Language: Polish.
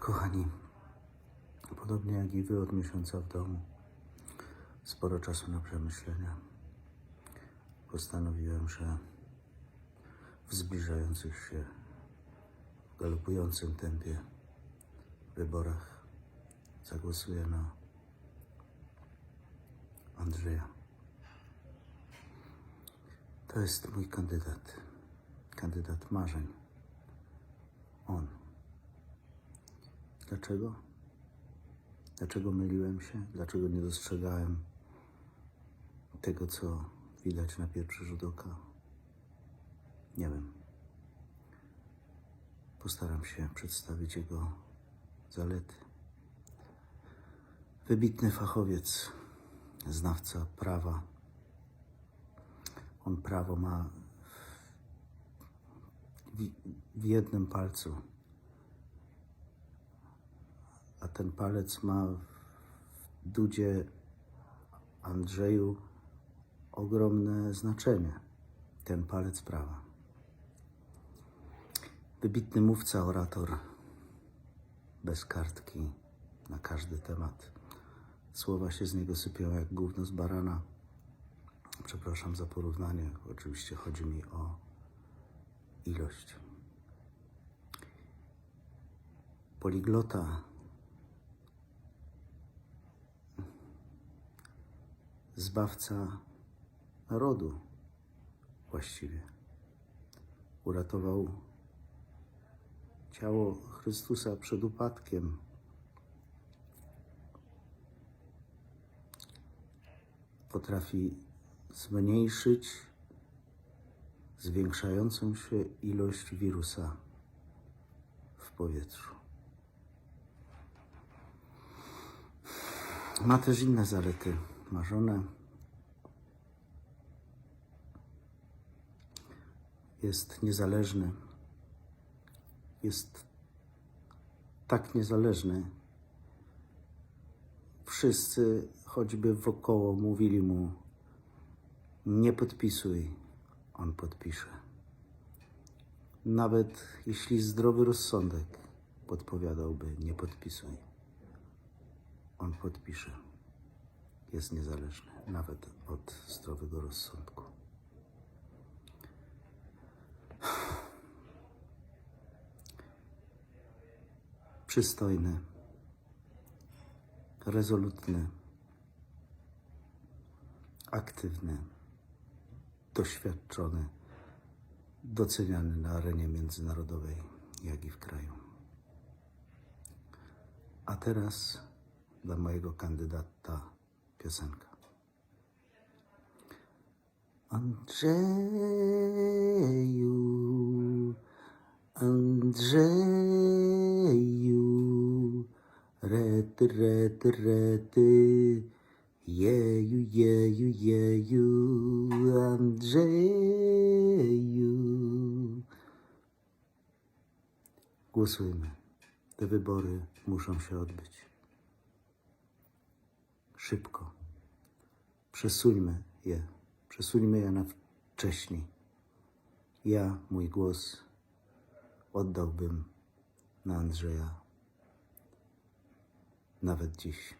Kochani, podobnie jak i wy od miesiąca w domu, sporo czasu na przemyślenia. Postanowiłem, że w zbliżających się, w galopującym tempie wyborach zagłosuję na Andrzeja. To jest mój kandydat. Kandydat marzeń. On. Dlaczego? Dlaczego myliłem się? Dlaczego nie dostrzegałem tego, co widać na pierwszy rzut oka? Nie wiem. Postaram się przedstawić jego zalety. Wybitny fachowiec, znawca prawa. On prawo ma w, w jednym palcu a ten palec ma w dudzie Andrzeju ogromne znaczenie. Ten palec prawa. Wybitny mówca, orator, bez kartki na każdy temat. Słowa się z niego sypią jak gówno z barana. Przepraszam za porównanie. Oczywiście chodzi mi o ilość. Poliglota zbawca narodu właściwie. Uratował ciało Chrystusa przed upadkiem. Potrafi zmniejszyć zwiększającą się ilość wirusa w powietrzu. Ma też inne zalety. Ma żonę. Jest niezależny. Jest tak niezależny. Wszyscy, choćby wokoło, mówili mu: Nie podpisuj. On podpisze. Nawet jeśli zdrowy rozsądek podpowiadałby: Nie podpisuj. On podpisze jest niezależny, nawet od zdrowego rozsądku. Przystojny, rezolutny, aktywny, doświadczony, doceniany na arenie międzynarodowej, jak i w kraju. A teraz dla mojego kandydata piosenka. Andrzeju, Andrzeju, rety, rety, rety, jeju, jeju, jeju, Andrzeju. Głosujmy. Te wybory muszą się odbyć szybko. Przesuńmy je, przesuńmy je na wcześniej. Ja mój głos oddałbym na Andrzeja nawet dziś.